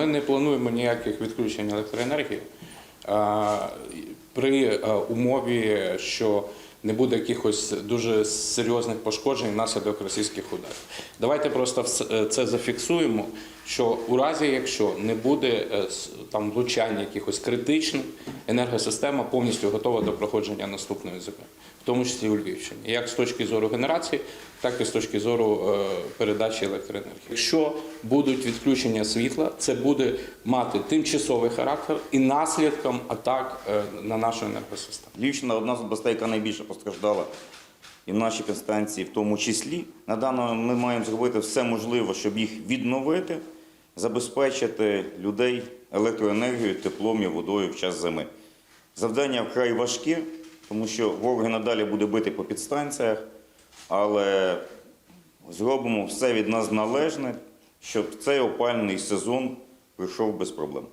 ми не плануємо ніяких відключень електроенергії при умові, що не буде якихось дуже серйозних пошкоджень внаслідок російських ударів. Давайте просто е, це зафіксуємо, що у разі, якщо не буде е, там влучання якихось критичних, енергосистема повністю готова до проходження наступної зими, в тому числі у Львівщині, як з точки зору генерації, так і з точки зору е, передачі електроенергії. Якщо будуть відключення світла, це буде мати тимчасовий характер і наслідком атак е, на нашу енергосистему. Львівщина одна з областей, яка найбільше постраждала, і в нашій підстанції в тому числі. На даному ми маємо зробити все можливе, щоб їх відновити, забезпечити людей електроенергією, теплом і водою в час зими. Завдання вкрай важкі, тому що ворог надалі буде бити по підстанціях, але зробимо все від нас належне, щоб цей опальний сезон пройшов без проблем.